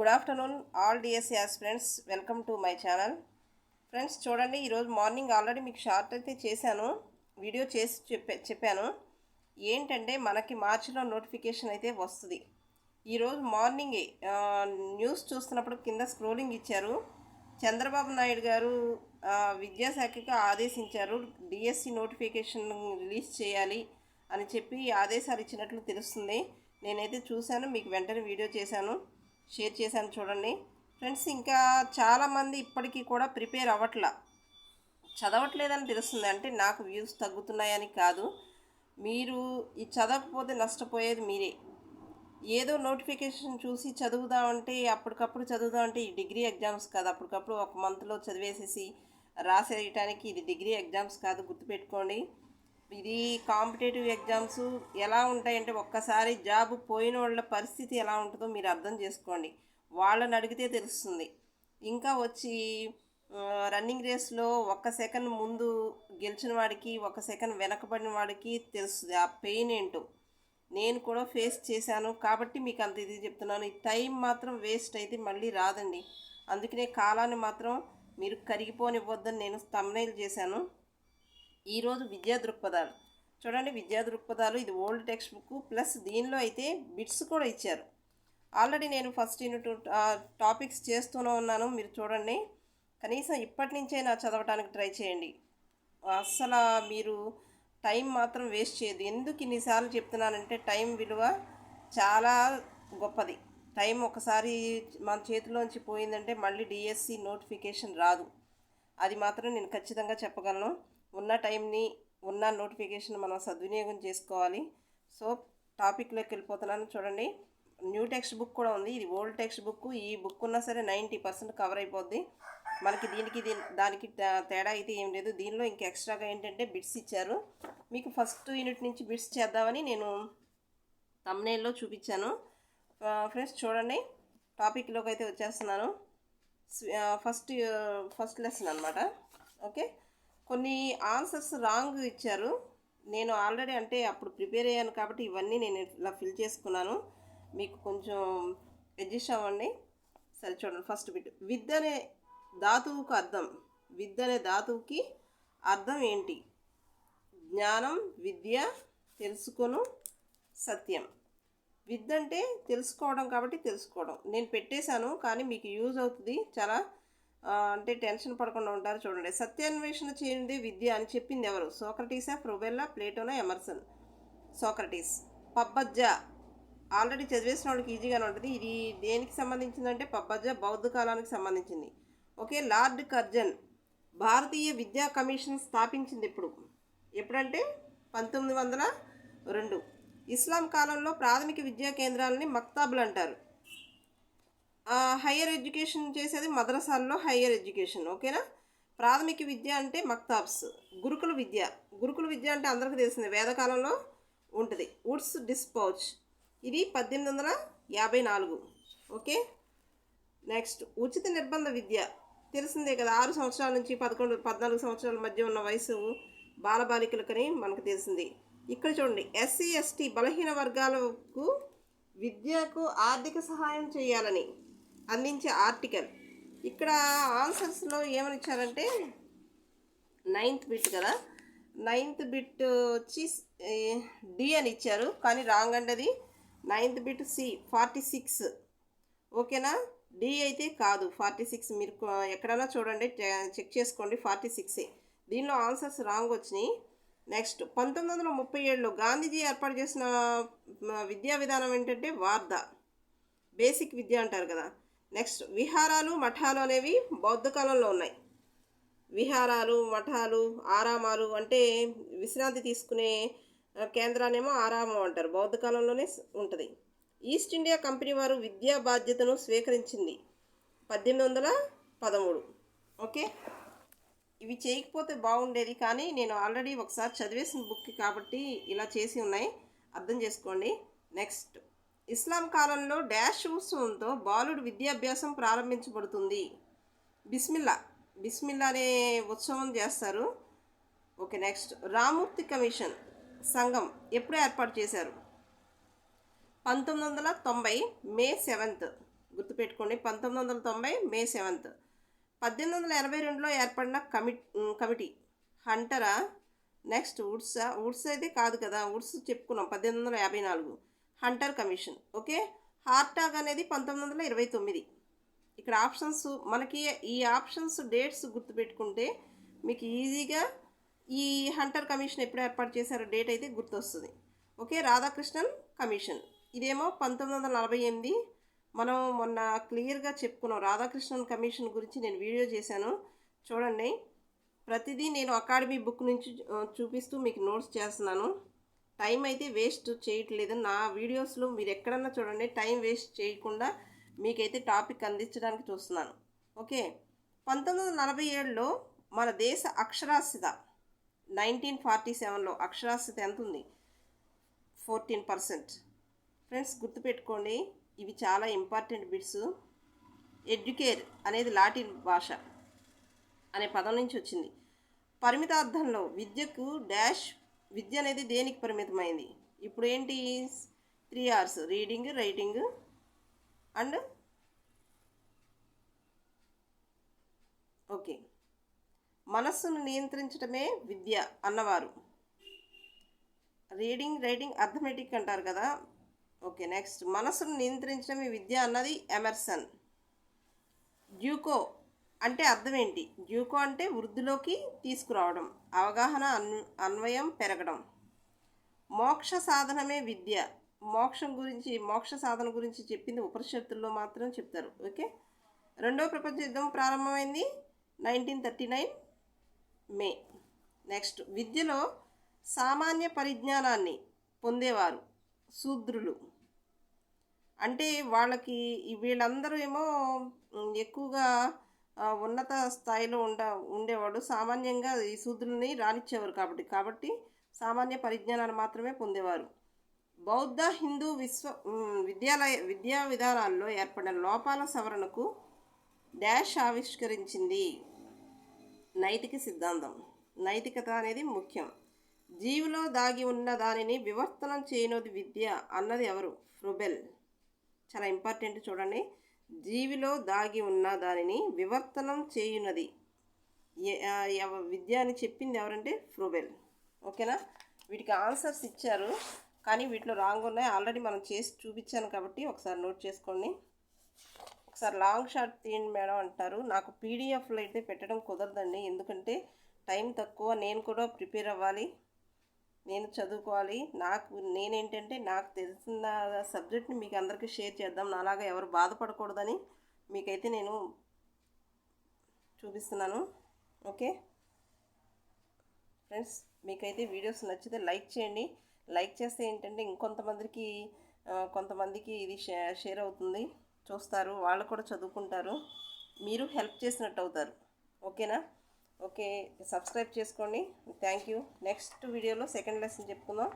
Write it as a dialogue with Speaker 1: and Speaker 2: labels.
Speaker 1: Good afternoon all DSC friends welcome to my channel friends చూడండి ఈరోజు morning already మీకు short అయితే చేశాను. వీడియో చేసి చెప్పే చెప్పాను. ఏంటంటే మనకి మార్చిలో నోటిఫికేషన్ అయితే వస్తుంది. ఈరోజు మార్నింగే న్యూస్ చూస్తున్నప్పుడు కింద స్క్రోలింగ్ ఇచ్చారు. చంద్రబాబు నాయుడు గారు విద్యాశాఖకు విద్యాశాఖకి ఆదేశించారు డిఎస్సి నోటిఫికేషన్ రిలీజ్ చేయాలి అని చెప్పి ఆదేశాలు ఇచ్చినట్లు తెలుస్తుంది. నేనైతే చూశాను మీకు వెంటనే వీడియో చేశాను. షేర్ చేశాను చూడండి. ఫ్రెండ్స్ ఇంకా చాలామంది ఇప్పటికీ కూడా ప్రిపేర్ అవ్వట్లా. చదవట్లేదని తెలుస్తుంది. అంటే నాకు వ్యూస్ తగ్గుతున్నాయని కాదు. మీరు ఈ చదవకపోతే నష్టపోయేది మీరే. ఏదో నోటిఫికేషన్ చూసి చదువుదామంటే అప్పటికప్పుడు చదువుదామంటే ఈ డిగ్రీ ఎగ్జామ్స్ కాదు. అప్పటికప్పుడు ఒక మంత్లో చదివేసేసి రాసేయటానికి ఇది డిగ్రీ ఎగ్జామ్స్ కాదు గుర్తుపెట్టుకోండి. ఇది కాంపిటేటివ్ ఎగ్జామ్స్ ఎలా ఉంటాయంటే ఒక్కసారి జాబ్ పోయిన వాళ్ళ పరిస్థితి ఎలా ఉంటుందో మీరు అర్థం చేసుకోండి. వాళ్ళని అడిగితే తెలుస్తుంది. ఇంకా వచ్చి రన్నింగ్ రేస్లో ఒక్క సెకండ్ ముందు గెలిచిన వాడికి ఒక సెకండ్ వెనకబడిన వాడికి తెలుస్తుంది ఆ పెయిన్ ఏంటో. నేను కూడా ఫేస్ చేశాను కాబట్టి మీకు అంత ఇది చెప్తున్నాను. ఈ టైం మాత్రం వేస్ట్ అయితే మళ్ళీ రాదండి. అందుకనే కాలాన్ని మాత్రం మీరు కరిగిపోనివ్వద్దని నేను తమ్నైల్ చేశాను. ఈరోజు విద్యా దృక్పథాలు. చూడండి విద్యా దృక్పథాలు ఇది ఓల్డ్ టెక్స్ట్ బుక్. ప్లస్ దీనిలో అయితే బిట్స్ కూడా ఇచ్చారు. ఆల్రెడీ నేను ఫస్ట్ యూనిట్ టాపిక్స్ చేస్తూనే ఉన్నాను. మీరు చూడండి. కనీసం ఇప్పటి నుంచే నా చదవటానికి ట్రై చేయండి. అస్సలు మీరు టైం మాత్రం వేస్ట్ చేయదు ఎందుకు ఇన్నిసార్లు చెప్తున్నానంటే టైం విలువ చాలా గొప్పది. టైం ఒకసారి మన చేతిలోంచి పోయిందంటే మళ్ళీ డిఎస్సి నోటిఫికేషన్ రాదు. అది మాత్రం నేను ఖచ్చితంగా చెప్పగలను. ఉన్న టైంని ఉన్న నోటిఫికేషన్ మనం సద్వినియోగం చేసుకోవాలి. సో టాపిక్లోకి వెళ్ళిపోతున్నాను చూడండి. న్యూ టెక్స్ట్ బుక్ కూడా ఉంది. ఇది ఓల్డ్ టెక్స్ట్ బుక్. ఈ బుక్ ఉన్నా సరే నైంటీ పర్సెంట్ కవర్ అయిపోద్ది. మనకి దీనికి దీని దానికి తే- తేడా అయితే ఏం లేదు. దీనిలో ఇంక ఎక్స్ట్రాగా ఏంటంటే బిట్స్ ఇచ్చారు. మీకు ఫస్ట్ యూనిట్ నుంచి బిట్స్ చేద్దామని నేను తమ్నేల్లో చూపించాను. ఫ్రెండ్స్ చూడండి. టాపిక్లోకి అయితే వచ్చేస్తున్నాను. ఫస్ట్ ఫస్ట్ లెసన్ అనమాట ఓకే? కొన్ని ఆన్సర్స్ రాంగ్ ఇచ్చారు. నేను ఆల్రెడీ అంటే అప్పుడు ప్రిపేర్ అయ్యాను కాబట్టి ఇవన్నీ నేను ఇలా ఫిల్ చేసుకున్నాను. మీకు కొంచెం అడ్జస్ట్ అవ్వండి. సరే చూడండి ఫస్ట్ బిట్. విద్య అనే ధాతువుకు అర్థం. విద్య అనే ధాతువుకి అర్థం ఏంటి? జ్ఞానం విద్య తెలుసుకొను సత్యం. విద్య అంటే తెలుసుకోవడం కాబట్టి తెలుసుకోవడం. నేను పెట్టేశాను కానీ మీకు యూజ్ అవుతుంది. చాలా అంటే టెన్షన్ పడకుండా ఉంటారు చూడండి. సత్యాన్వేషణ చేయండి విద్య అని చెప్పింది ఎవరు? సోక్రటీసా ఫ్రోబెల్లా ప్లేటోనా ఎమర్సన్? సోక్రటీస్. పబ్బజ్జ. ఆల్రెడీ చదివేసిన వాళ్ళకి ఈజీగానే ఉంటుంది. ఇది దేనికి సంబంధించిందంటే పబ్బజ్జ బౌద్ధ కాలానికి సంబంధించింది. Okay lord Curzon. భారతీయ విద్యా కమిషన్ స్థాపించింది ఇప్పుడు ఎప్పుడంటే పంతొమ్మిది వందల రెండు. ఇస్లాం కాలంలో ప్రాథమిక విద్యా కేంద్రాలని మక్తాబులు అంటారు. హయ్యర్ ఎడ్యుకేషన్ చేసేది మద్రసాల్లో హయ్యర్ ఎడ్యుకేషన్ ఓకేనా ప్రాథమిక విద్య అంటే మక్తాబ్స్ గురుకుల విద్య. గురుకుల విద్య అంటే అందరికీ తెలిసింది వేదకాలంలో ఉంటుంది. వుడ్స్ డిస్పౌచ్ ఇది పద్దెనిమిది వందల యాభై నాలుగు ఓకే నెక్స్ట్ ఉచిత నిర్బంధ విద్య. తెలిసిందే కదా ఆరు సంవత్సరాల నుంచి పదకొండు పద్నాలుగు సంవత్సరాల మధ్య ఉన్న వయసు బాలబాలికలకని మనకు తెలిసింది. ఇక్కడ చూడండి ఎస్సీ ఎస్టీ బలహీన వర్గాలకు విద్యకు ఆర్థిక సహాయం చేయాలని. అందించే ఆర్టికల్. ఇక్కడ ఆన్సర్స్లో ఏమని ఇచ్చారంటే నైన్త్ బిట్ కదా. నైన్త్ బిట్ వచ్చి డి అని ఇచ్చారు కానీ రాంగ్ అండి అది ninth bit C forty six ఓకేనా? డి అయితే కాదు ఫార్టీ సిక్స్ మీరు ఎక్కడైనా చూడండి చె- చెక్ చేసుకోండి ఫార్టీ సిక్సే దీనిలో ఆన్సర్స్ రాంగ్ వచ్చినాయి. నెక్స్ట్ పంతొమ్మిది వందల ముప్పై ఏడులో గాంధీజీ ఏర్పాటు చేసిన విద్యా విధానం ఏంటంటే వార్ధ బేసిక్ విద్య అంటారు కదా. నెక్స్ట్ విహారాలు మఠాలు అనేవి బౌద్ధ కాలంలో ఉన్నాయి. విహారాలు మఠాలు ఆరామాలు అంటే విశ్రాంతి తీసుకునే ఆ, కేంద్రాన్నేమో ఆరామం అంటారు. బౌద్ధ కాలంలోనే ఉంటుంది. ఈస్ట్ ఇండియా కంపెనీ వారు విద్యా బాధ్యతను స్వీకరించింది పద్దెనిమిది వందల పదమూడు. ఓకే? ఇవి చేయకపోతే బాగుండేది కానీ నేను ఆల్రెడీ ఒకసారి చదివేసిన బుక్ కాబట్టి ఇలా చేసి ఉన్నాయి. అర్థం చేసుకోండి. నెక్స్ట్ ఇస్లాం కాలంలో డాష్ ఉత్సవంతో బాలుడు విద్యాభ్యాసం ప్రారంభించబడుతుంది. బిస్మిల్లా బిస్మిల్లా అనే ఉత్సవం చేస్తారు. Okay next. రామూర్తి కమిషన్ సంఘం ఎప్పుడు ఏర్పాటు చేశారు? పంతొమ్మిది వందల తొంభై మే సెవెంత్. గుర్తుపెట్టుకోండి పంతొమ్మిది వందల తొంభై మే సెవెంత్. పద్దెనిమిది వందల ఎనభై రెండులో ఏర్పడిన కమి కమిటీ హంటరా? నెక్స్ట్ ఉడ్సా. వుడ్స్ అయితే కాదు కదా ఉడ్స్ చెప్పుకున్నాం పద్దెనిమిది వందల యాభై నాలుగు. Hunter commission okay? హార్టాగ్ అనేది పంతొమ్మిది వందల ఇరవై తొమ్మిది. ఇక్కడ ఆప్షన్స్ మనకి ఈ ఆప్షన్స్ డేట్స్ గుర్తుపెట్టుకుంటే మీకు ఈజీగా ఈ హంటర్ కమిషన్ ఎప్పుడు ఏర్పాటు చేశారో డేట్ అయితే గుర్తొస్తుంది. ఓకే? రాధాకృష్ణన్ కమిషన్. ఇదేమో పంతొమ్మిది వందల నలభై ఎనిమిది. మనం మొన్న క్లియర్గా చెప్పుకున్నాం రాధాకృష్ణన్ కమిషన్ గురించి నేను వీడియో చేశాను. చూడండి. ప్రతిదీ నేను అకాడమీ బుక్ నుంచి చూపిస్తూ మీకు నోట్స్ చేస్తున్నాను. టైం అయితే వేస్ట్ చేయట్లేదు. నా వీడియోస్లో మీరు ఎక్కడన్నా చూడండి టైం వేస్ట్ చేయకుండా మీకైతే టాపిక్ అందించడానికి చూస్తున్నాను. ఓకే. పంతొమ్మిది వందల నలభై ఏడులో మన దేశ అక్షరాస్యత నైన్టీన్ ఫార్టీ సెవెన్లో అక్షరాస్యత ఎంత ఉంది ఫోర్టీన్ పర్సెంట్. ఫ్రెండ్స్ గుర్తుపెట్టుకోండి ఇవి చాలా ఇంపార్టెంట్ బిట్స్. ఎడ్యుకేర్ అనేది లాటిన్ భాష అనే పదం నుంచి వచ్చింది. పరిమితార్థంలో విద్యకు డాష్ విద్య అనేది దేనికి పరిమితమైంది? ఇప్పుడు ఏంటి? Three hours reading writing and okay. మనస్సును నియంత్రించడమే విద్య అన్నవారు. రీడింగ్ రైటింగ్ అర్థమెటిక్ అంటారు కదా? Okay next. మనసును నియంత్రించడమే విద్య అన్నది ఎమర్సన్. డ్యూకో అంటే అర్థం ఏంటి డ్యూకో అంటే వృద్ధిలోకి తీసుకురావడం అవగాహన అన్ అన్వయం పెరగడం. మోక్ష సాధనమే విద్య. మోక్షం గురించి మోక్ష సాధన గురించి చెప్పింది ఉపనిషత్తుల్లో మాత్రం చెప్తారు. ఓకే? రెండవ ప్రపంచ యుద్ధం ప్రారంభమైంది nineteen thirty nine May. Next. విద్యలో సామాన్య పరిజ్ఞానాన్ని పొందేవారు శూద్రులు. అంటే వాళ్ళకి వీళ్ళందరూ ఏమో ఎక్కువగా ఉన్నత స్థాయిలో ఉండ ఉండేవాడు. సామాన్యంగా ఈ శూద్రుల్ని రానిచ్చేవారు కాబట్టి కాబట్టి సామాన్య పరిజ్ఞానాన్ని మాత్రమే పొందేవారు. బౌద్ధ హిందూ విశ్వ విద్యాలయ విద్యా విధానాల్లో ఏర్పడిన లోపాల సవరణకు డాష్ ఆవిష్కరించింది నైతిక సిద్ధాంతం. నైతికత అనేది ముఖ్యం. జీవిలో దాగి ఉన్న దానిని వివర్తనం చేయనది విద్య అన్నది ఎవరు? ఫ్రుబెల్. చాలా ఇంపార్టెంట్ చూడండి. జీవిలో దాగి ఉన్న దానిని వివర్తనం చేయునది. విద్య అని చెప్పింది ఎవరంటే ఫ్రూబెల్. ఓకేనా? వీటికి ఆన్సర్స్ ఇచ్చారు కానీ వీటిలో రాంగ్ ఉన్నాయి. ఆల్రెడీ మనం చేసి చూపించాను కాబట్టి ఒకసారి నోట్ చేసుకోండి. ఒకసారి లాంగ్ షార్ట్ తీయండి మేడం అంటారు. నాకు పీడిఎఫ్లో అయితే పెట్టడం కుదరదండి ఎందుకంటే టైం తక్కువ నేను కూడా ప్రిపేర్ అవ్వాలి. నేను చదువుకోవాలి. నాకు నేనేంటంటే నాకు తెలిసిన సబ్జెక్ట్ని మీకు అందరికీ షేర్ చేద్దాం. నాలాగా ఎవరు బాధపడకూడదని మీకైతే నేను చూపిస్తున్నాను. ఓకే? ఫ్రెండ్స్ మీకైతే వీడియోస్ నచ్చితే లైక్ చేయండి. లైక్ చేస్తే ఏంటంటే ఇంకొంతమందికి కొంతమందికి ఇది షేర్ అవుతుంది. చూస్తారు. వాళ్ళు కూడా చదువుకుంటారు. మీరు హెల్ప్ చేసినట్టు అవుతారు. ఓకేనా? ఓకే సబ్స్క్రైబ్ చేసుకోండి. థ్యాంక్ యూ నెక్స్ట్ వీడియోలో సెకండ్ లెసన్ చెప్పుకుందాం.